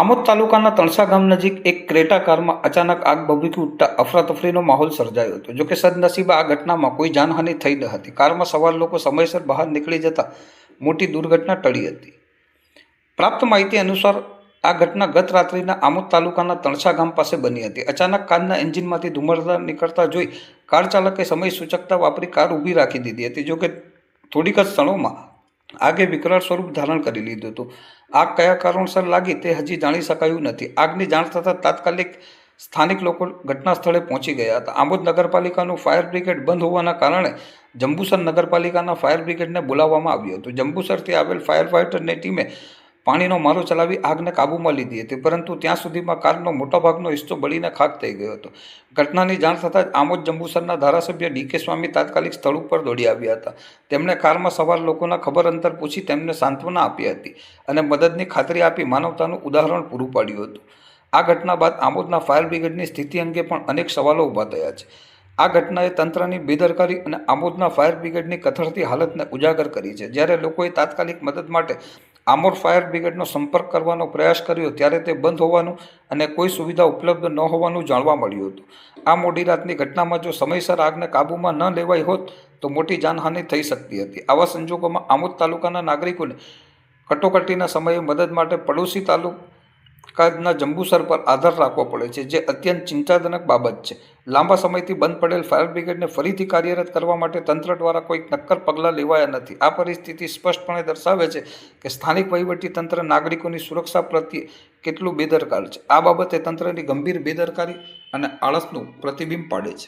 આમોદ તાલુકાના તણસા ગામ નજીક એક ક્રેટા કારમાં અચાનક આગ ભભૂકી ઉઠતા અફરાતફરીનો માહોલ સર્જાયો હતો. જોકે સદનસીબે આ ઘટનામાં કોઈ જાનહાનિ થઈ ન હતી. કારમાં સવાર લોકો સમયસર બહાર નીકળી જતા મોટી દુર્ઘટના ટળી હતી. પ્રાપ્ત માહિતી અનુસાર આ ઘટના ગત રાત્રિના આમોદ તાલુકાના તણસા ગામ પાસે બની હતી. અચાનક કારના એન્જિનમાંથી ધુમાડા નીકળતા જોઈ કાર ચાલકે સમય સૂચકતા વાપરી કાર ઊભી રાખી દીધી હતી. જોકે થોડીક જ ક્ષણોમાં આગે વિકરાળ સ્વરૂપ ધારણ કરી લીધું હતું. આગ કયા કારણસર લાગી તે હજી જાણી શકાયું નથી. આગની જાણ થતાં તાત્કાલિક સ્થાનિક લોકો ઘટના સ્થળે પહોંચી ગયા હતા. આંબોદ નગરપાલિકાનું ફાયર બ્રિગેડ બંધ હોવાના કારણે જંબુસર નગરપાલિકાના ફાયર બ્રિગેડને બોલાવવામાં આવ્યું હતું. જંબુસરથી આવેલ ફાયર ફાઇટરની ટીમે પાણીનો મારો ચલાવી આગને કાબૂમાં લીધી હતી. પરંતુ ત્યાં સુધીમાં કારનો મોટાભાગનો હિસ્સો બળીને ખાક થઈ ગયો હતો. ઘટનાની જાણ થતાં જ આમોદ જંબુસરના ધારાસભ્ય ડીકે સ્વામી તાત્કાલિક સ્થળ ઉપર દોડી આવ્યા હતા. તેમણે કારમાં સવાર લોકોના ખબર અંતર પૂછી તેમને સાંત્વના આપી હતી અને મદદની ખાતરી આપી માનવતાનું ઉદાહરણ પૂરું પાડ્યું હતું. આ ઘટના બાદ આમોદના ફાયર બ્રિગેડની સ્થિતિ અંગે પણ અનેક સવાલો ઊભા થયા છે. આ ઘટનાએ તંત્રની બેદરકારી અને આમોદના ફાયર બ્રિગેડની કથળતી હાલતને ઉજાગર કરી છે. જ્યારે લોકોએ તાત્કાલિક મદદ માટે આમોદ ફાયર બ્રિગેડનો સંપર્ક કરવાનો પ્રયાસ કર્યો ત્યારે તે બંધ હોવાનું અને કોઈ સુવિધા ઉપલબ્ધ ન હોવાનું જાણવા મળ્યું હતું. આ મોડી રાતની ઘટનામાં જો સમયસર આગને કાબૂમાં ન લેવાઈ હોત તો મોટી જાનહાનિ થઈ શકતી હતી. આવા સંજોગોમાં આમોદ તાલુકાના નાગરિકોને કટોકટીના સમયે મદદ માટે પડોશી તાલુકાના જંબુસર પર આધાર રાખવો પડે છે, જે અત્યંત ચિંતાજનક બાબત છે. લાંબા સમયથી બંધ પડેલ ફાયર બ્રિગેડને ફરીથી કાર્યરત કરવા માટે તંત્ર દ્વારા કોઈ નક્કર પગલાં લેવાયા નથી. આ પરિસ્થિતિ સ્પષ્ટપણે દર્શાવે છે કે સ્થાનિક તંત્ર નાગરિકોની સુરક્ષા પ્રત્યે કેટલું બેદરકાર છે. આ બાબતે તંત્રની ગંભીર બેદરકારી અને આળસનું પ્રતિબિંબ પાડે છે.